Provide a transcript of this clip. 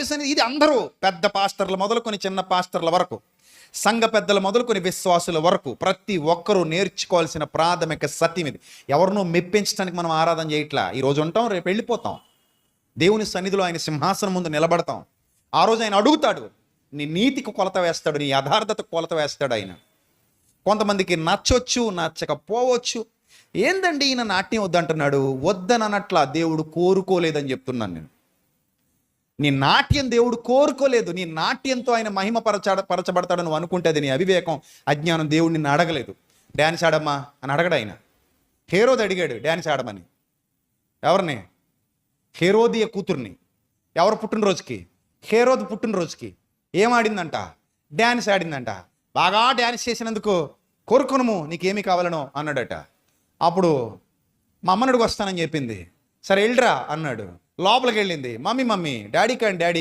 దేవుడి అనేది ఇది అందరూ పెద్ద పాస్టర్లు మొదలుకొని చిన్న పాస్టర్ల వరకు సంఘ పెద్దలు మొదలుకొని విశ్వాసుల వరకు ప్రతి ఒక్కరూ నేర్చుకోవాల్సిన ప్రాథమిక సత్యం ఇది. ఎవరినో మెప్పించడానికి మనం ఆరాధన చేయట్లా? ఈ రోజు ఉంటాం రేపు వెళ్ళిపోతాం. దేవుని సన్నిధిలో ఆయన సింహాసనం ముందు నిలబడతాం. ఆ రోజు ఆయన అడుగుతాడు నీ నీతికి కొలత వేస్తాడు నీ యథార్థతకు కొలత వేస్తాడు ఆయన. కొంతమందికి నచ్చొచ్చు నచ్చకపోవచ్చు. ఏందండి ఈయన నాట్యం వద్దంటున్నాడు? వద్దనట్లా దేవుడు కోరుకోలేదని చెప్తున్నాను నేను. నీ నాట్యం దేవుడు కోరుకోలేదు. నీ నాట్యంతో ఆయన మహిమ పరచ పరచబడతాడు నువ్వు అనుకుంటే నీ అవివేకం. అజ్ఞానం దేవుడు నిన్ను అడగలేదు. డ్యాన్స్ ఆడమ్మా అని అడగడు ఆయన. హేరోది అడిగాడు డ్యాన్స్ ఆడమని. ఎవరిని? హేరోదియ కూతుర్ని. ఎవరు పుట్టినరోజుకి? హేరోద్ పుట్టినరోజుకి. ఏం ఆడిందంట? డ్యాన్స్ ఆడిందంట. బాగా డ్యాన్స్ చేసినందుకు కోరుకునము నీకేమి కావాలనో అన్నాడట. అప్పుడు మా అమ్మనుడికి వస్తానని చెప్పింది. సరే వెళ్ళరా అన్నాడు. లోపలికి వెళ్ళింది మమ్మీ మమ్మీ డాడీ కాని డాడీ.